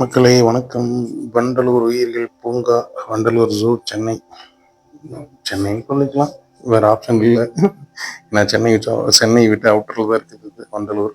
மக்களே வணக்கம். வண்டலூர் உயிரியல் பூங்கா வண்டலூர் ஜூ சென்னை. சென்னைன்னு சொல்லிக்கலாம். வேறு ஆப்ஷன் இல்லை. நான் சென்னை சென்னை விட்டு அவுட்டரில் தான் இருக்குது வண்டலூர்.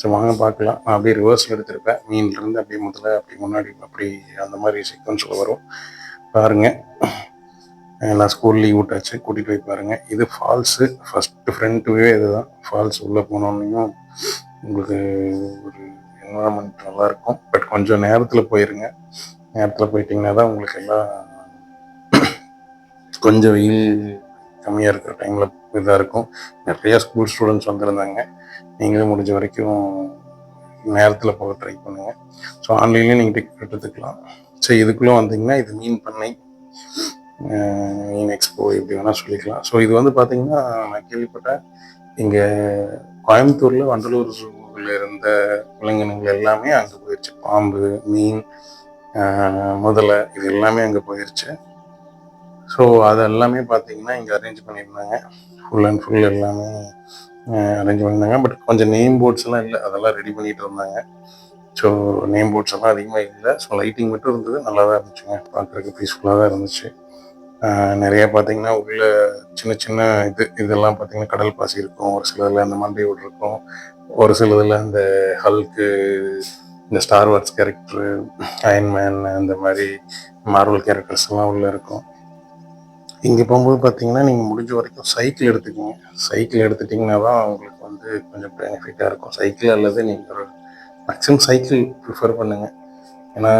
ஸோ வாங்க பார்க்கலாம். நான் அப்படியே ரிவர்ஸில் எடுத்திருப்பேன். மீன்லேருந்து அப்படியே முதல்ல அப்படி முன்னாடி அப்படி அந்த மாதிரி சீக்வன்ஸில் வரும். பாருங்கள் எல்லாம் ஸ்கூல் லீவ் விட்டாச்சு. கூட்டிகிட்டு போய் பாருங்கள் இது ஃபால்ஸு ஃபஸ்ட்டு ஃப்ரண்ட் வியூவே இதுதான். ஃபால்ஸ் உள்ளே போனோன்னையும் உங்களுக்கு ஒரு என்வரான்மெண்ட் நல்லாயிருக்கும். பட் கொஞ்சம் நேரத்தில் போயிருங்க. நேரத்தில் போயிட்டீங்கன்னா தான் உங்களுக்கு எல்லாம் கொஞ்சம் வெயில் கம்மியாக இருக்கிற டைமில் இதாக இருக்கும். நிறையா ஸ்கூல் ஸ்டூடெண்ட்ஸ் வந்திருந்தாங்க. நீங்களும் முடிஞ்ச வரைக்கும் நேரத்தில் போக ட்ரை பண்ணுங்கள் ஸோ ஆன்லைன்லேயும் நீங்கள் டிக்கெட் எடுத்துக்கலாம். ஸோ இதுக்குள்ளே வந்தீங்கன்னா இது மீன் பண்ணை. மீன் எக்ஸ்போ எப்படி வேணால் சொல்லிக்கலாம். ஸோ இது வந்து பார்த்தீங்கன்னா நான் கேள்விப்பட்டேன். இங்கே கோயம்புத்தூரில் வண்டலூர் ஜூவில் இருந்த விலங்கினங்கள் எல்லாமே அங்கே போயிடுச்சு பாம்பு மீன் முதலை இது எல்லாமே அங்கே போயிடுச்சு ஸோ அது எல்லாமே பார்த்தீங்கன்னா இங்கே அரேஞ்ச் பண்ணியிருந்தாங்க. ஃபுல் அண்ட் ஃபுல் எல்லாமே அரேஞ்ச் பண்ணியிருந்தாங்க. பட் கொஞ்சம் நேம் போர்ட்ஸ் எல்லாம் இல்லை. அதெல்லாம் ரெடி பண்ணிட்டு இருந்தாங்க. ஸோ நேம் போர்ட்ஸ் எல்லாம் அதிகமாக இல்லை. ஸோ லைட்டிங் மட்டும் இருந்தது. நல்லா தான் இருந்துச்சுங்க பார்க்குறதுக்கு பீஸ்ஃபுல்லாக தான் இருந்துச்சு. நிறைய பார்த்தீங்கன்னா உள்ள சின்ன சின்ன இது இதெல்லாம் பார்த்தீங்கன்னா கடல் பாசி இருக்கும். ஒரு சிலதில் அந்த மண்டையோடு இருக்கும். ஒரு சிலதில் அந்த ஹல்க்கு இந்த ஸ்டார் வார்ஸ் கேரக்டரு அயன்மேன் அந்த மாதிரி மார்வல் கேரக்டர்ஸ் எல்லாம் உள்ளே இருக்கும். இங்கே போகும்போது பார்த்தீங்கன்னா நீங்கள் முடிஞ்ச வரைக்கும் சைக்கிள் எடுத்துக்கோங்க. சைக்கிள் எடுத்துட்டிங்கன்னா தான் உங்களுக்கு வந்து கொஞ்சம் பெனிஃபிட்டாக இருக்கும். சைக்கிள் அல்லது நீங்கள் மேக்ஸிமம் சைக்கிள் ப்ரிஃபர் பண்ணுங்கள் ஏன்னா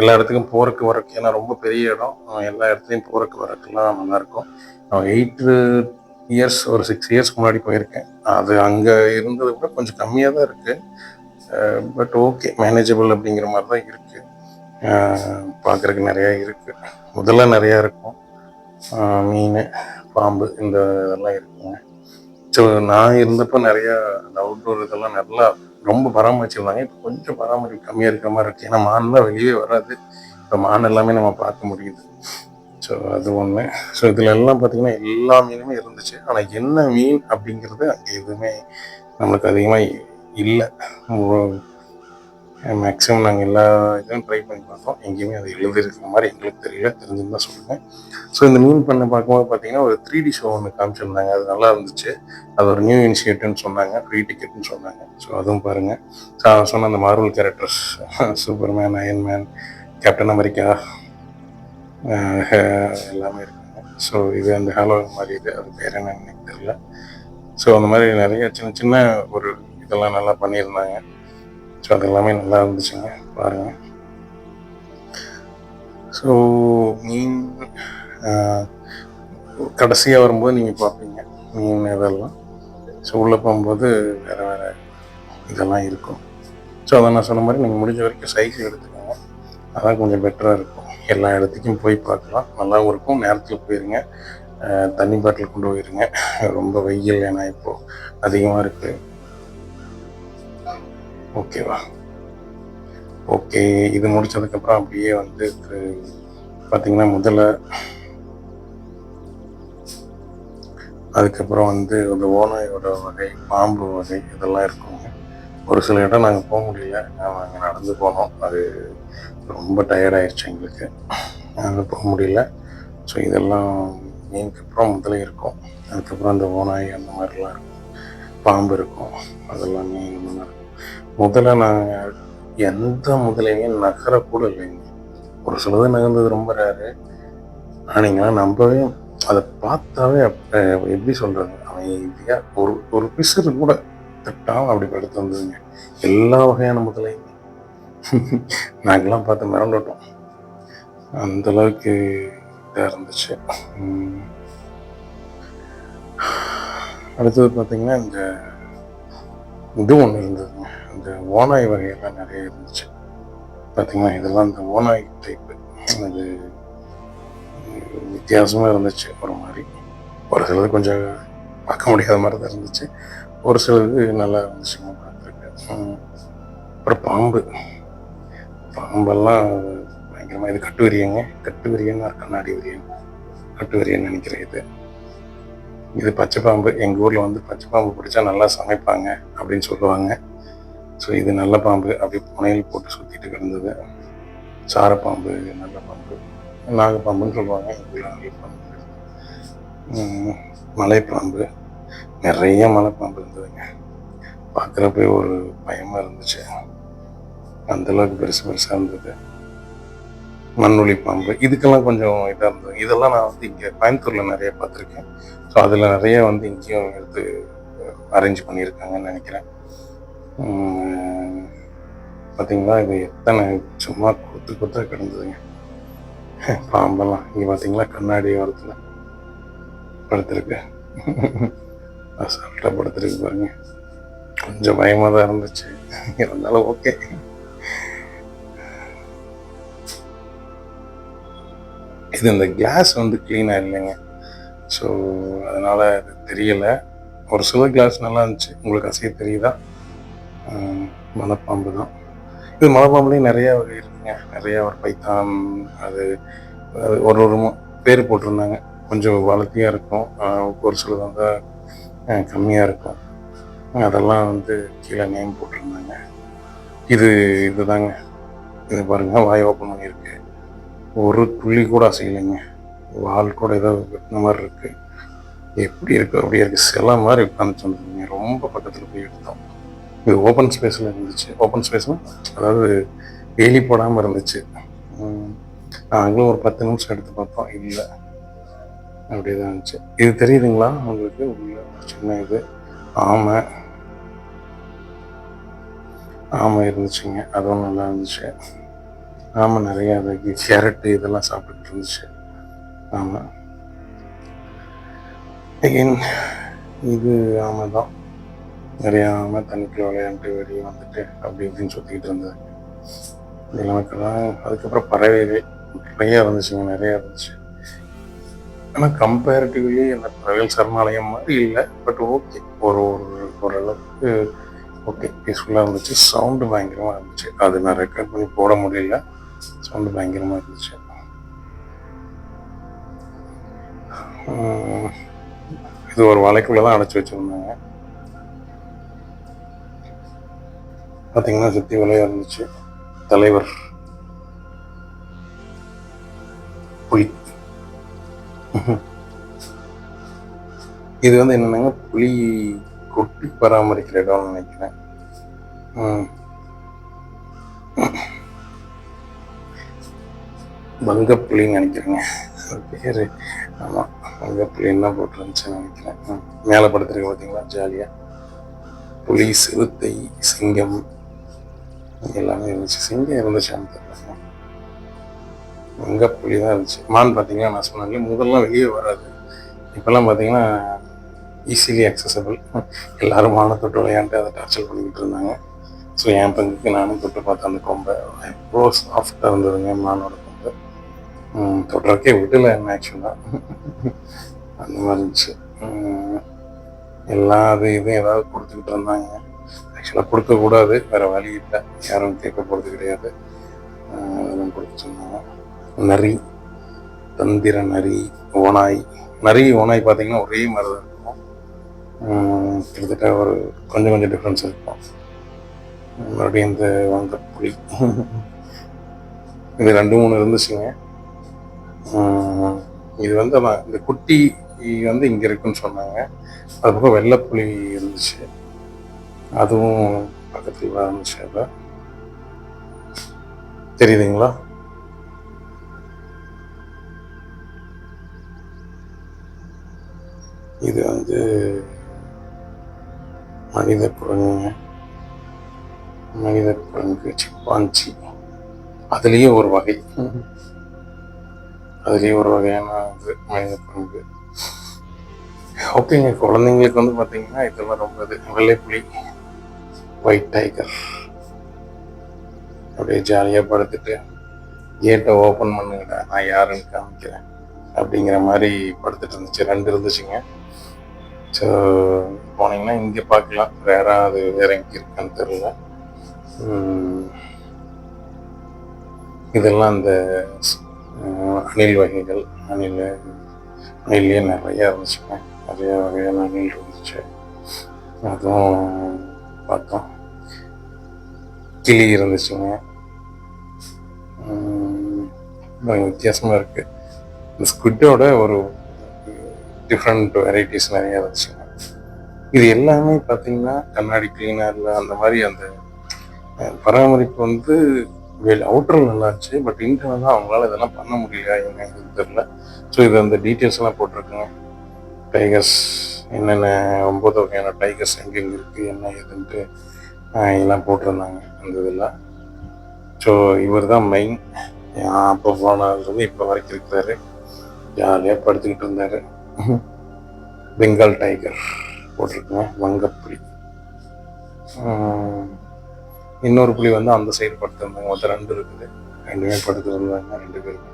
எல்லா இடத்துக்கும் போகிறக்கு வரக்கு ஏன்னா ரொம்ப பெரிய இடம். எல்லா இடத்துலையும் போகிறக்கு வரக்குலாம் நல்லாயிருக்கும். நான் எயிட்டு இயர்ஸ் ஒரு சிக்ஸ் இயர்ஸ்க்கு முன்னாடி போயிருக்கேன். அது அங்கே இருந்ததை விட கொஞ்சம் கம்மியாக தான் இருக்குது பட் ஓகே மேனேஜபிள் அப்படிங்கிற மாதிரி தான் இருக்குது பார்க்குறக்கு நிறையா இருக்குது முதல்ல நிறையா இருக்கும். மீன் பாம்பு இந்த இதெல்லாம் இருக்குங்க. ஸோ நான் இருந்தப்போ நிறையா அவுட்டோர் இதெல்லாம் நல்லா ரொம்ப பராமரிச்சிருந்தாங்க. இப்போ கொஞ்சம் பராமரிப்பு கம்மியாக இருக்கிற மாதிரி இருக்குது ஏன்னா மான்லாம் வெளியே வராது. இப்போ மான் எல்லாமே நம்ம பார்க்க முடியுது. ஸோ அது ஒன்று ஸோ இதில் எல்லாம் பார்த்தீங்கன்னா எல்லா மீனுமே இருந்துச்சு. ஆனால் என்ன மீன் அப்படிங்கிறது அங்கே எதுவுமே நம்மளுக்கு அதிகமாக இல்லை. மேக்ஸிமம் நாங்கள் எல்லா இதுவும் ட்ரை பண்ணி பார்த்தோம். எங்கேயுமே அது எழுதிருக்கிற மாதிரி எங்களுக்கு தெரியல தெரிஞ்சிருந்தா சொல்லுங்கள் ஸோ இந்த மீன் பண்ண பார்க்கும்போது பார்த்தீங்கன்னா ஒரு த்ரீ டி ஷோ ஒன்று காமிச்சிருந்தாங்க. அது நல்லா இருந்துச்சு. அது ஒரு நியூ இனிஷியேட்டிவ்னு சொன்னாங்க. ஃப்ரீ டிக்கெட்னு சொன்னாங்க. ஸோ அதுவும் பாருங்கள் ஸோ அவன் சொன்ன அந்த Marvel characters Superman Iron Man Captain America எல்லாமே இருக்காங்க. ஸோ இது அந்த ஹாலோ மாதிரி இது அது பேர் என்னன்னு எனக்கு தெரியல. ஸோ அந்த மாதிரி நிறைய சின்ன சின்ன ஒரு இதெல்லாம் நல்லா பண்ணியிருந்தாங்க. ஸோ அது எல்லாமே நல்லா இருந்துச்சுங்க பாருங்கள் ஸோ மீன் கடைசியாக வரும்போது நீங்கள் பார்ப்பீங்க மீன் இதெல்லாம். ஸோ உள்ளே போகும்போது வேறு வேறு இதெல்லாம் இருக்கும். ஸோ அதை நான் சொன்ன மாதிரி நீங்கள் முடிஞ்ச வரைக்கும் சைக்கிள் எடுத்துக்கோங்க. அதான் கொஞ்சம் பெட்டராக இருக்கும். எல்லா இடத்துக்கும் போய் பார்க்கலாம். நல்லாவும் இருக்கும். நேரத்தில் போயிருங்க. தண்ணி பாட்டில் கொண்டு போயிருங்க. ரொம்ப வெயில் ஏன்னா இப்போது அதிகமாக இருக்குது ஓகேவா ஓகே இது முடிச்சதுக்கப்புறம் அப்படியே வந்து பார்த்திங்கன்னா பார்த்தீங்கன்னா முதல்ல அதுக்கப்புறம் வந்து இந்த ஓனாயோட வகை பாம்பு வகை இதெல்லாம் இருக்குங்க ஒரு சில இடம் நாங்கள் போக முடியல. நாங்கள் நடந்து போனோம். அது ரொம்ப டயர்டாயிருச்சு எங்களுக்கு. நாங்கள் போக முடியல. ஸோ இதெல்லாம் மீனுக்கு அப்புறம் முதல்ல இருக்கும். அதுக்கப்புறம் அந்த ஓனாய் அந்த மாதிரிலாம் இருக்கும். பாம்பு இருக்கும். அதெல்லாமே இருக்கும் முதல்ல நாங்கள் எந்த முதலையுமே நகரக்கூட இல்லைங்க ஒரு சிலது நகர்ந்தது ரொம்ப ரேரு ஆனால் நம்பவே அதை பார்த்தாவே அப்ப எப்படி அவன் அமைதியா ஒரு ஒரு பிசுறு கூட தட்டாம அப்படி படுத்து வந்ததுங்க. எல்லா வகையான முதலையுமே. நாங்களாம் பார்த்து மிரண்டுட்டோம். அந்த அளவுக்கு இதாக இருந்துச்சு. அடுத்தது பார்த்தீங்கன்னா இந்த இது ஒன்று இருந்ததுங்க. இந்த ஓனாய் வகையெல்லாம் நிறைய இருந்துச்சு. பார்த்தீங்கன்னா இதெல்லாம் இந்த ஓனாய் டைப்பு அது வித்தியாசமாக இருந்துச்சு ஒரு மாதிரி. ஒரு சிலது கொஞ்சம் பார்க்க முடியாத மாதிரி தான் இருந்துச்சு. ஒரு சிலது நல்லா இருந்துச்சு பார்த்துருக்கேன் அப்புறம் பாம்பு. பாம்பெல்லாம் பயங்கரமாக இது கட்டு விரியங்க கட்டு விரியன்னா கண்ணாடி விரியன் கட்டு விரியன்னு நினைக்கிறேன் இது. இது பச்சை பாம்பு. எங்கள் ஊரில் வந்து பச்சை பாம்பு பிடிச்சா நல்லா சமைப்பாங்க அப்படின்னு சொல்லுவாங்க. ஸோ இது நல்ல பாம்பு. அப்படியே புனையில் போட்டு சுற்றிட்டு கிடந்தது. சாரப்பாம்பு நல்ல பாம்பு. நாகப்பாம்புன்னு சொல்லுவாங்க. நல்ல பாம்பு. மலைப்பாம்பு நிறைய மலைப்பாம்பு இருந்ததுங்க. பார்க்குறப்ப ஒரு பயமாக இருந்துச்சு. அந்த அளவுக்கு பெருசு பெருசாக இருந்தது. மண்ணுளி பாம்பு. இதுக்கெல்லாம் கொஞ்சம் இதாக இருந்தது. இதெல்லாம் நான் வந்து இங்கே கோயம்புத்தூரில் நிறைய பார்த்துருக்கேன். ஸோ அதில் நிறைய வந்து இங்கேயும் எடுத்து அரேஞ்ச் பண்ணியிருக்காங்கன்னு நினைக்கிறேன். பார்த்தீங்களா இது எத்தனை சும்மா கொத்து கொத்தா கிடந்ததுங்க. பாம்பெல்லாம். இங்கே பார்த்தீங்களா கண்ணாடி ஓரத்தில் படுத்திருக்கு. அசால்ட்டாக படுத்திருக்கு பாருங்க. கொஞ்சம் பயமாக தான் இருந்துச்சு. இருந்தாலும் ஓகே. இது இந்த கிளாஸ் வந்து க்ளீனாக இல்லைங்க ஸோ அதனால் தெரியலை. ஒரு சில கிளாஸ் நல்லா இருந்துச்சு. உங்களுக்கு அசைய தெரியுதா? மலைப்பாம்பு தான். இது மலைப்பாம்புலேயும் நிறையா வகை இருக்குங்க. நிறையா ஒரு பைத்தான் அது ஒரு ஒரு பேர் போட்டிருந்தாங்க. கொஞ்சம் வளர்த்தியாக இருக்கும். ஒரு சிலது வந்து கம்மியாக இருக்கும். அதெல்லாம் வந்து கீழே நேம் போட்டிருந்தாங்க. இது இதுதாங்க. இது பாருங்கள் வாய் ஓப்பன் பண்ணியிருக்கு. ஒரு துள்ளி கூட அசையலைங்க. வால் கூட ஏதோ வெட்டின மாதிரி இருக்குது எப்படி இருக்கு அப்படியே இருக்குது சில மாதிரி உட்காந்து சொன்னதுங்க ரொம்ப பக்கத்தில் போய் எடுத்தோம். இது ஓப்பன் ஸ்பேஸில் இருந்துச்சு. ஓப்பன் ஸ்பேஸ்னால் அதாவது வேலி போடாமல் இருந்துச்சு. நாங்களும் ஒரு பத்து நிமிஷம் எடுத்து பார்த்தோம். இல்லை. அப்படியே தான் இருந்துச்சு. இது தெரியுதுங்களா? உங்களுக்கு உள்ள சின்ன இது. ஆமை. ஆமை இருந்துச்சுங்க. அதுவும் நல்லா இருந்துச்சு. ஆமை நிறையா அதுக்கு கேரட்டு இதெல்லாம் சாப்பிட்டுட்டு இருந்துச்சு. ஆமாம் அகெயின் இது ஆமை தான் நிறைய ஆமை தண்ணிக்குள்ள விளையாண்டு வெளியே வந்துட்டு அப்படி இப்படின்னு சுற்றிக்கிட்டு இருந்தது இதெல்லாம் அதுக்கப்புறம் பறவைகள் நிறைய இருந்துச்சுங்க நிறைய இருந்துச்சு. ஆனால் கம்பேரிட்டிவ்லி அந்த பறவைகள் சரணாலயம் மாதிரி இல்லை பட் ஓகே ஒரு ஒரு ஓரளவுக்கு ஓகே பீஸ்ஃபுல்லாக இருந்துச்சு. சவுண்டு பயங்கரமாக இருந்துச்சு. அது நான் ரெக்கார்ட் பண்ணி போட முடியல. சவுண்டு பயங்கரமாக இருந்துச்சு. இது ஒரு வலைக்குள்ளே தான் அடைச்சி வச்சுருந்தாங்க. பார்த்தீங்கன்னா சுற்றி வலையாக இருந்துச்சு. தலைவர். புலி. இது வந்து என்னன்னாங்க? புலி கொட்டி பராமரிக்கிற இடம்னு நினைக்கிறேன். ம். நினைக்கிறேங்க. பேர். ஆமாம் பங்கப்புலின்னு என்ன போட்டுருந்துச்சுன்னு நினைக்கிறேன். ம். மேலே படுத்துருக்கு பார்த்தீங்களா ஜாலியாக புலி சிறுத்தை சிங்கம் எல்லாமே இருந்துச்சு. சிங்கம் இருந்துச்சான்னு தெரியல புலி தான் இருந்துச்சு. மான் பார்த்தீங்கன்னா நான் சொன்னேன் முதல்லாம் வெளியே வராது. இப்போல்லாம் பார்த்தீங்கன்னா ஈஸிலி அக்சசபிள் எல்லாரும் மானை தொட்டு விளையாண்டு அதை டார்ச்சர் பண்ணிக்கிட்டு இருந்தாங்க. ஸோ என் பங்குக்கு நானும் தொட்டு பார்த்தேன் அந்த கொம்பை எவ்வளோ சாஃப்டாக இருந்ததுங்க மானோட கொம்பு. உம், தொடுறதுக்கே விடல என்ன ஆக்சுவலாக அந்த மாதிரி இருந்துச்சு. எல்லா அது இதுவும் ஏதாவது கொடுத்துக்கிட்டு இருந்தாங்க. ஆக்சுவலாக கொடுக்கக்கூடாது வேறு வழி இல்லை. யாரும் கேட்க போகிறது கிடையாது. அதெல்லாம் கொடுத்துட்டு நரி தந்திர நரி ஓனாய் நரி ஓனாய் பார்த்தீங்கன்னா ஒரே மாதிரி தான் இருக்கும். கிட்டத்தட்ட ஒரு கொஞ்சம் கொஞ்சம் டிஃப்ரென்ஸ் இருக்கும். மறுபடியும் இந்த வங்கப்புலி இது ரெண்டு மூணு இருந்துச்சுங்க. இது வந்து இந்த குட்டி வந்து இங்கே இருக்குன்னு சொன்னாங்க. அதுபோக வெள்ளைப்புலி இருந்துச்சு. அதுவும் பக்கத்தில் இருந்துச்சு அதான் தெரியுதுங்களா? இது வந்து மனித குரங்குங்க மனித குரங்கு சிப்பாஞ்சி. அதுலேயே ஒரு வகை. அதுலேயே ஒரு வகையான இது மனித குரங்கு ஓகேங்க குழந்தைங்களுக்கு வந்து பார்த்தீங்கன்னா இதெல்லாம் ரொம்ப இது வெள்ளைப்புலி ஒயிட் டைகர் அப்படியே ஜாலியாக படுத்துட்டு கேட்டை ஓப்பன் பண்ணுங்கடா நான் யாருன்னு காமிக்கிறேன் அப்படிங்கிற மாதிரி படுத்துட்டு இருந்துச்சு. ரெண்டு இருந்துச்சுங்க. ஸோ போனீங்கன்னா இங்கே பார்க்கலாம். வேற அது வேற எங்கே இருக்கான்னு தெரியல. இதெல்லாம் அந்த அணில் வகைகள் அணில் அணிலே நிறையா இருந்துச்சுங்க. நிறைய வகையான அணில் இருந்துச்சு. அதுவும் பார்த்தோம். கிளி இருந்துச்சுங்க. ரொம்ப வித்தியாசமாக இருக்குது இந்த ஸ்குட்டோட ஒரு டிஃப்ரெண்ட் வெரைட்டிஸ் நிறைய இருந்துச்சுங்க. இது எல்லாமே பார்த்தீங்கன்னா கண்ணாடி கிளீனரில் இல்லை அந்த மாதிரி அந்த பராமரிப்பு வந்து வெளி அவுட்டர் நல்லா இருந்துச்சு. பட் இன்டர்னலாக அவங்களால இதெல்லாம் பண்ண முடியல என்ன தெரில ஸோ இது அந்த டீட்டெயில்ஸ் எல்லாம் போட்டிருக்குங்க. டைகர்ஸ் என்னென்ன ஒம்பது வகையான டைகர்ஸ் எங்கெங்கே இருக்குது என்ன ஏதுன்ட்டு எல்லாம் போட்டிருந்தாங்க. அந்த இதெல்லாம். ஸோ இவர் தான் மெயின் அப்போ போனதுலேருந்து இப்போ வரைக்கும் இருக்கிறாரு. ஜாலியாக படுத்துக்கிட்டு இருந்தார். பெங்கால் டைகர் போட்டிருக்கேன். வங்கப்புலி. இன்னொரு புலி வந்து அந்த சைடு படுத்திருந்தாங்க. மொத்தம் ரெண்டு இருக்குது. ரெண்டுமே படுத்துருந்தாங்க ரெண்டு பேரும்.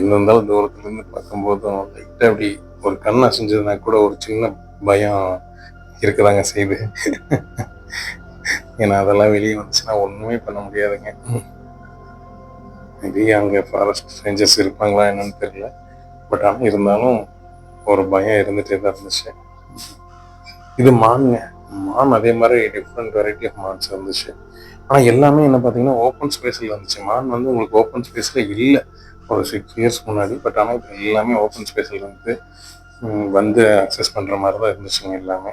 என்ன இருந்தாலும் தூரத்துலேருந்து பார்க்கும்போதும் லைட்டாக அப்படி ஒரு கண் அசைஞ்சதுனா கூட ஒரு சின்ன பயம். இருக்குதாங்க செய்து ஏன்னா அதெல்லாம் வெளியே வந்துச்சுன்னா ஒன்றுமே பண்ண முடியாதுங்க. மேபி அங்கே ஃபாரஸ்ட் ரேஞ்சர்ஸ் இருப்பாங்களா என்னன்னு தெரியல. பட் ஆனால் இருந்தாலும் ஒரு பயம் இருந்துகிட்டே தான் இருந்துச்சு. இது மானுங்க. மான் அதே மாதிரி டிஃப்ரெண்ட் வெரைட்டி ஆஃப் மான்ஸ் இருந்துச்சு. ஆனால் எல்லாமே என்ன பார்த்தீங்கன்னா ஓப்பன் ஸ்பேஸில் இருந்துச்சு. மான் வந்து உங்களுக்கு ஓப்பன் ஸ்பேஸில் இல்லை. ஒரு சிக்ஸ் இயர்ஸ் முன்னாடி. பட் ஆனால் இப்போ எல்லாமே ஓப்பன் ஸ்பேஸில் இருந்து வந்து அக்சஸ் பண்ணுற மாதிரி தான் இருந்துச்சுங்க எல்லாமே.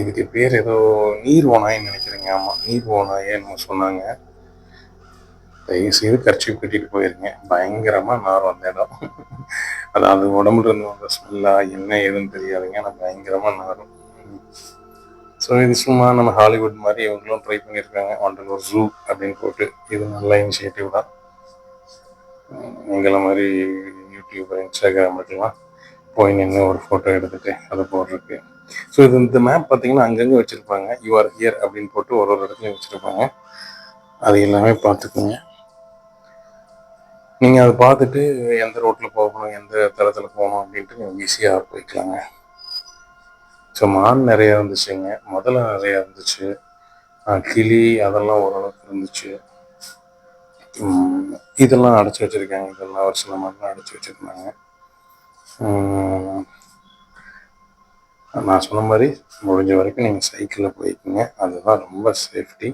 இதுக்கு பேர் ஏதோ நீர் ஓனாயின்னு நினைக்கிறேங்க. ஆமாம் நீர் ஓனாயே நம்ம சொன்னாங்க. தயவு செய்து கர்ச்சி கட்டிட்டு போயிருங்க. பயங்கரமாக நார் அந்த இடம். அது அது உடம்புல இருந்து வந்த ஸ்மெல்லா என்ன ஏதுன்னு தெரியாதுங்க. ஆனால் பயங்கரமாக நாரும். ஸோ இது சும்மா நம்ம ஹாலிவுட் மாதிரி இவங்களும் ட்ரை பண்ணியிருக்காங்க. ஒன்றரை ஜூ அப்படின்னு போட்டு இது நல்ல இனிஷியேட்டிவ் தான். எங்களை மாதிரி யூடியூப் இன்ஸ்டாகிராம் இருக்கலாம் போய் நின்று ஒரு ஃபோட்டோ எடுத்துகிட்டு அதை போடுறதுக்கு. ஸோ இது இந்த மேப் பார்த்தீங்கன்னா அங்கங்கே வச்சுருப்பாங்க. யூஆர் ஹியர் அப்படின்னு போட்டு ஒரு ஒரு இடத்துலையும் வச்சுருப்பாங்க. அது எல்லாமே பார்த்துக்குங்க நீங்கள் அதை பார்த்துட்டு எந்த ரோட்டில் போகணும் எந்த தளத்தில் போகணும் அப்படின்ட்டு நீங்கள் ஈஸியாக போய்க்கலாங்க. ஸோ மான் நிறையா இருந்துச்சுங்க. முதல்ல நிறையா இருந்துச்சு. கிளி அதெல்லாம் ஓரளவுக்கு இருந்துச்சு. இதெல்லாம் அடைச்சி வச்சிருக்காங்க. இதெல்லாம் ஒரு சில மாதிரிலாம் அடைச்சி வச்சுருந்தாங்க. நான் சொன்ன மாதிரி முடிஞ்ச வரைக்கும் நீங்கள் சைக்கிளில் போய்க்குங்க. அதுதான் ரொம்ப சேஃப்டி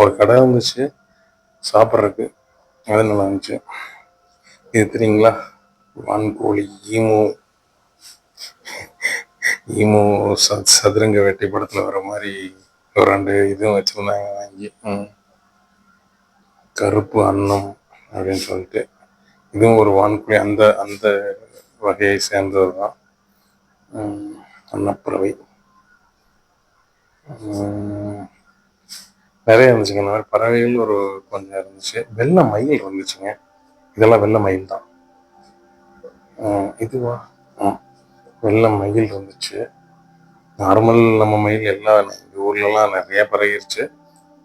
ஒரு கடை இருந்துச்சு சாப்பிட்றதுக்கு அது நல்லா இருந்துச்சு இது தெரியுங்களா? வான்கோழி ஈமு. ஈமு ச சதுரங்க வேட்டை படத்தில் வர மாதிரி ஒரு ரெண்டு இதுவும் வச்சுருந்தாங்க வாங்கி. கருப்பு அன்னம் அப்படின்னு சொல்லிட்டு. இதுவும் ஒரு வான்கோழி. அந்த அந்த வகையை சேர்ந்தது தான் அன்னப்பறவை. நிறைய இருந்துச்சுங்க. இந்த மாதிரி பறவைகள் ஒரு கொஞ்சம் இருந்துச்சு. வெள்ளை மயில் இருந்துச்சுங்க. இதெல்லாம் வெள்ளை மயில் தான். இதுவா? வெள்ளை மயில் இருந்துச்சு. நார்மல் நம்ம மயில் எல்லாம் இந்த ஊர்லலாம் நிறைய பறகிருச்சு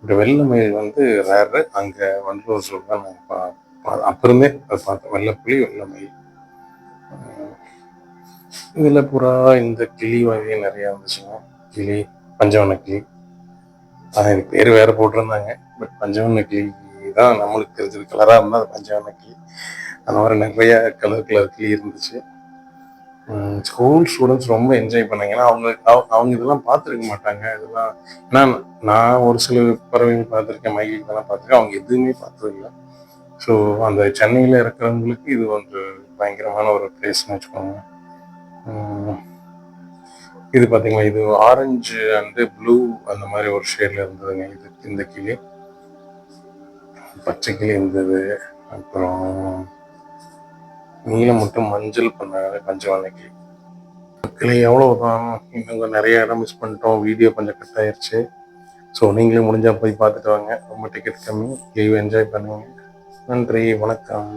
இந்த வெள்ளை மயில் வந்து ரேரு அங்கே வண்டலூர் ஜூ தான் நாங்கள் பா பா- இருந்தே அதை பார்த்தோம் வெள்ளை புலி வெள்ளை மயில். இதில் புறா இந்த கிளி வகை நிறையா இருந்துச்சுங்க கிளி பஞ்சவன கிளி. ஆனால் எனக்கு பேர் வேற போட்டிருந்தாங்க. பட் பஞ்சவன கிளி தான் நம்மளுக்கு தெரிஞ்சது. கலராக இருந்தால் அது பஞ்சவன கிளி. அந்த மாதிரி நிறைய கலர் கலர் கிளி இருந்துச்சு. ஸ்கூல் ஸ்டூடெண்ட்ஸ் ரொம்ப என்ஜாய் பண்ணாங்க. ஏன்னா அவங்க அவங்க இதெல்லாம் பார்த்துருக்க மாட்டாங்க. இதெல்லாம் ஏன்னா நான் ஒரு சில பறவைகள் பார்த்துருக்கேன். மயில் இதெல்லாம் பார்த்துருக்கேன். அவங்க எதுவுமே பார்த்ததில்லை. ஸோ அந்த சென்னையில் இருக்கிறவங்களுக்கு இது ஒரு பயங்கரமான ஒரு பிளேஸ்னு வச்சுக்கோங்க. இது பார்த்தீங்களா இது ஆரஞ்சு அண்டு ப்ளூ அந்த மாதிரி ஒரு ஷேட்ல இருந்ததுங்க. இது இந்த கிளி. பச்சை கிளி இருந்தது. அப்புறம் நீலம் மட்டும் மஞ்சள் பண்ணாங்க பஞ்சவர்ண கிளி. கிளி எவ்வளவுதான் இன்னும் நிறைய இடம் மிஸ் பண்ணிட்டோம். வீடியோ கொஞ்சம் கட் ஆயிடுச்சு ஸோ நீங்களும் முடிஞ்சா போய் பார்த்துட்டு வாங்க. ரொம்ப டிக்கெட் கம்மி. லீவ் என்ஜாய் பண்ணுங்க. நன்றி வணக்கம்.